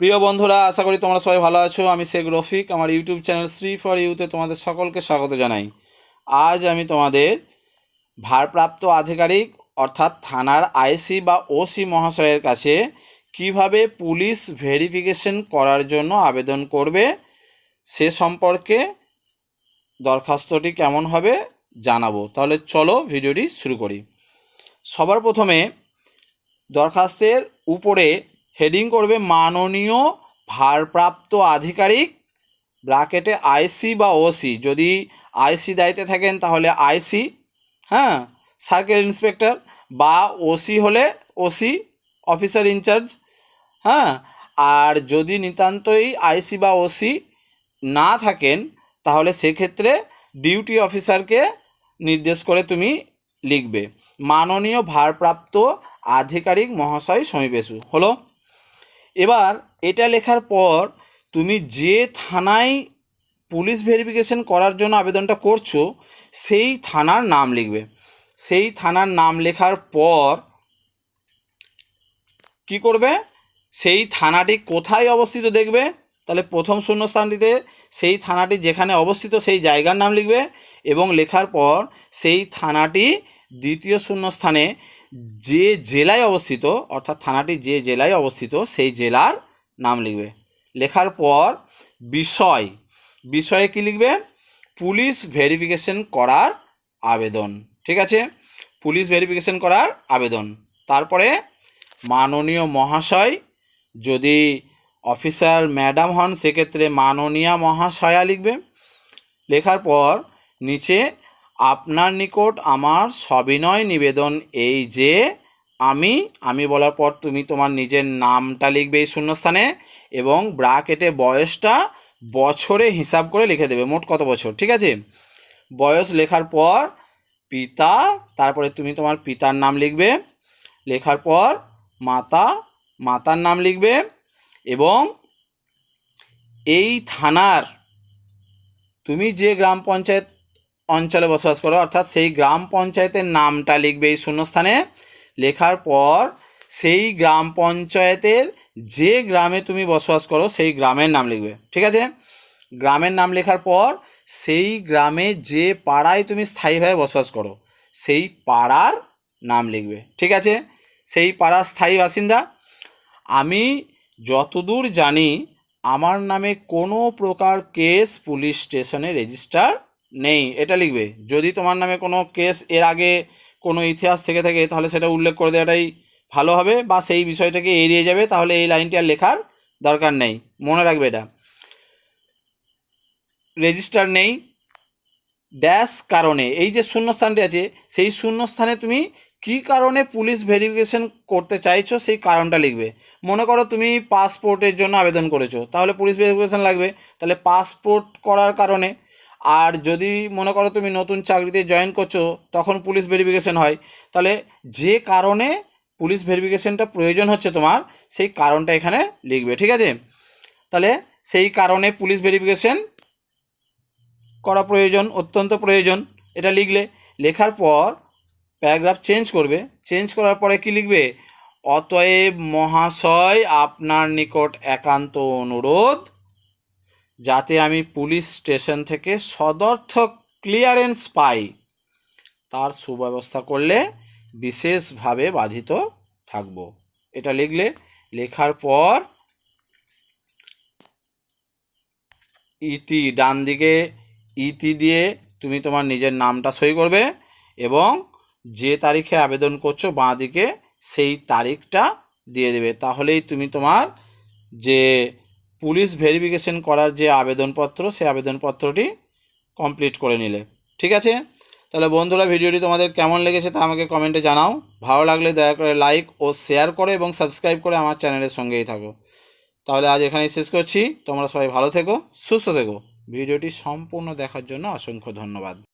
প্রিয় বন্ধুরা, আশা করি তোমরা সবাই ভালো আছো। আমি শেখ রফিক, আমার ইউটিউব চ্যানেল শ্রী ফর ইউতে তোমাদের সকলকে স্বাগত জানাই। আজ আমি তোমাদের ভারপ্রাপ্ত আধিকারিক, অর্থাৎ থানার আইসি বা ওসি মহাশয়ের কাছে কীভাবে পুলিশ ভেরিফিকেশন করার জন্য আবেদন করবে, সে সম্পর্কে দরখাস্তটি কেমন হবে জানাব। তাহলে চলো ভিডিওটি শুরু করি। সবার প্রথমে দরখাস্তের উপরে হেডিং করবে মাননীয় ভারপ্রাপ্ত আধিকারিক ব্রাকেটে আইসি বা ওসি। যদি আইসি দায়িত্বে থাকেন তাহলে আইসি হ্যাঁ সার্কেল ইন্সপেক্টর বা ওসি হলে ওসি, অফিসার ইনচার্জ হ্যাঁ আর যদি নিতান্তই আইসি বা ওসি না থাকেন তাহলে সেক্ষেত্রে ডিউটি অফিসারকে নির্দেশ করে তুমি লিখবে। মাননীয় ভারপ্রাপ্ত আধিকারিক মহাশয় সমীপেশু। হলো এবার এটা লেখার পর তুমি যে থানায় পুলিশ ভেরিফিকেশন করার জন্য আবেদনটা করছ, সেই থানার নাম লিখবে। সেই থানার নাম লেখার পর কি করবে? সেই থানাটি কোথায় অবস্থিত দেখবে। তাহলে প্রথম শূন্যস্থানটিতে সেই থানাটি যেখানে অবস্থিত সেই জায়গার নাম লিখবে এবং লেখার পর সেই থানাটি দ্বিতীয় শূন্যস্থানে যে জেলায় অবস্থিত, অর্থাৎ থানাটি যে জেলায় অবস্থিত, সেই জেলার নাম লিখবে। লেখার পর বিষয়, বিষয়ে কি লিখবে? পুলিশ ভেরিফিকেশন করার আবেদন, ঠিক আছে? পুলিশ ভেরিফিকেশন করার আবেদন। তারপরে মাননীয় মহাশয়, যদি অফিসার ম্যাডাম হন, সেক্ষেত্রে মাননীয়া মহাশয়া লিখবে। লেখার পর নিচে আপনার নিকট আমার সবিনয় নিবেদন এই যে, আমি আমি বলার পর তুমি তোমার নিজের নামটা লিখবে এই শূন্যস্থানে এবং ব্রাকেটে বয়সটা বছরে হিসাব করে লিখে দেবে, মোট কত বছর, ঠিক আছে? বয়স লেখার পর পিতা, তারপরে তুমি তোমার পিতার নাম লিখবে, লেখার পর মাতা, মাতার নাম লিখবে এবং এই থানার, তুমি যে গ্রাম পঞ্চায়েত অঞ্চলে বসবাস করো, অর্থাৎ সেই গ্রাম পঞ্চায়েতের নামটা লিখবে এই শূন্যস্থানে। লেখার পর সেই গ্রাম পঞ্চায়েতের যে গ্রামে তুমি বসবাস করো, সেই গ্রামের নাম লিখবে। ঠিক আছে? গ্রামের নাম লেখার পর সেই গ্রামে যে পাড়ায় তুমি স্থায়ীভাবে বসবাস করো, সেই পাড়ার নাম লিখবে। ঠিক আছে? সেই পাড়ার স্থায়ী বাসিন্দা। আমি যতদূর জানি, আমার নামে কোনো প্রকার কেস পুলিশ স্টেশনে রেজিস্টার নেই, এটা লিখবে। যদি তোমার নামে কোনো কেস এর আগে কোনো ইতিহাস থেকে থাকে, তাহলে সেটা উল্লেখ করে দেওয়াটাই ভালো হবে বা সেই বিষয়টাকে এড়িয়ে যাবে, তাহলে এই লাইনটি আর লেখার দরকার নেই। মনে রাখবে এটা। রেজিস্টার নেই। ড্যাশ কারণে, এই যে শূন্যস্থানটি আছে, সেই শূন্যস্থানে তুমি কি কারণে পুলিশ ভেরিফিকেশন করতে চাইছো, সেই কারণটা লিখবে। মনে করো তুমি পাসপোর্টের জন্য আবেদন করেছ, তাহলে পুলিশ ভেরিফিকেশন লাগবে। তাহলে পাসপোর্ট করার কারণে আর যদি মনে করো তুমি নতুন চাকরিতে জয়েন করছ, তখন পুলিশ ভেরিফিকেশন হয়। তাহলে যে কারণে পুলিশ ভেরিফিকেশনটা প্রয়োজন হচ্ছে তোমার, সেই কারণটা এখানে লিখবে, ঠিক আছে? তাহলে সেই কারণে পুলিশ ভেরিফিকেশন করা প্রয়োজন, অত্যন্ত প্রয়োজন। এটা লিখলে, লেখার পর প্যারাগ্রাফ চেঞ্জ করবে। চেঞ্জ করার পরে কি লিখবে? অতএব মহাশয়, আপনার নিকট একান্ত অনুরোধ যাতে আমি পুলিশ স্টেশন থেকে সদর্থক ক্লিয়ারেন্স পাই। তার সুব্যবস্থা করলে বিশেষভাবে বাধিত থাকব। এটা লিখলে, লেখার পর ইতি ডান দিকে ইতি দিয়ে তুমি তোমার নিজের নামটা সই করবে এবং যে তারিখে আবেদন করছ বাঁ দিকে সেই তারিখটা দিয়ে দেবে। তাহলেই তুমি তোমার যে পুলিশ ভেরিফিকেশন করার যে আবেদনপত্র সেই আবেদনপত্রটি কমপ্লিট করে নিলে। ঠিক আছে? তাহলে বন্ধুরা, ভিডিওটি তোমাদের কেমন লেগেছে তা আমাকে কমেন্টে জানাও। ভালো লাগলে দয়া করে লাইক ও শেয়ার করে এবং সাবস্ক্রাইব করে আমার চ্যানেলের সঙ্গেই থাকো। তাহলে আজ এখানেই শেষ করছি। তোমরা সবাই ভালো থেকো, সুস্থ থেকো। ভিডিওটি সম্পূর্ণ দেখার জন্য অসংখ্য ধন্যবাদ।